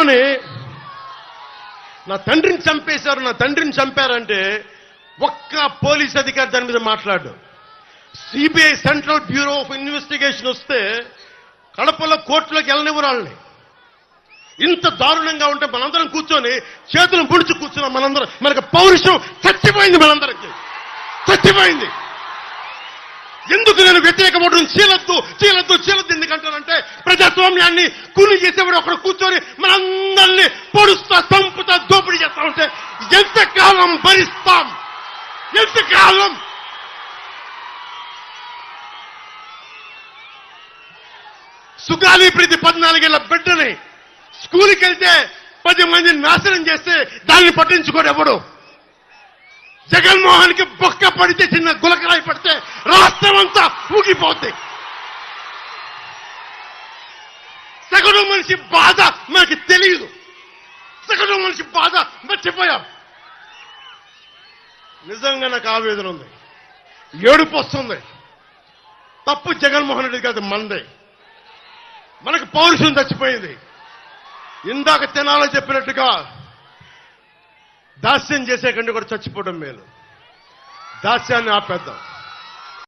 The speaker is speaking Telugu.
కూర్చొని నా తండ్రిని చంపేశారు నా తండ్రిని చంపారంటే ఒక్క పోలీస్ అధికారి దాని మీద మాట్లాడు. CBI central bureau of investigation వస్తే కడపలో కోర్టులోకి వెళ్ళనివ్వరు వాళ్ళని. ఇంత దారుణంగా ఉంటే మనందరం కూర్చొని చేతులు పుడిచి కూర్చున్నాం మనందరం. మనకు పౌరుషం చచ్చిపోయింది మనందరికి. చచ్చిపోయింది. ఎందుకు నేను వ్యతిరేకపడడం చీలద్దు చీలద్దు చీలద్దు ఎందుకంటానంటే ప్రజాస్వామ్యాన్ని కూలి చేసేవాడు ఒకడు కూర్చొని మనందరినీ పొడుస్తా చంపుతా దోపిడీ చేస్తా ఉంటే ఎంతకాలం భరిస్తాం? ఎంతకాలం? సుగాలి ప్రతి పద్నాలుగేళ్ళ బిడ్డని స్కూల్కి వెళ్తే పది మంది నాశనం చేస్తే దాన్ని పట్టించుకోడు ఎవడు? జగన్మోహన్కి బొక్క పడితే చిన్న గులకరాయి పడితే రాష్ట్రం అంతా ఊగిపోద్ది. సగటు మనిషి బాధ మనకి తెలియదు సగటు మనిషి బాధ మర్చిపోయాం. నిజంగా నాకు ఆవేదన ఉంది. ఏడుపు వస్తుంది. తప్పు జగన్మోహన్ రెడ్డి కాదు మందే. మనకు పౌరుషం చచ్చిపోయింది. ఇందాక తినాలో చెప్పినట్టుగా దాస్యం చేసే కంటే కూడా చచ్చిపోవడం మేలు. దాస్యాన్ని ఆపేద్దాం.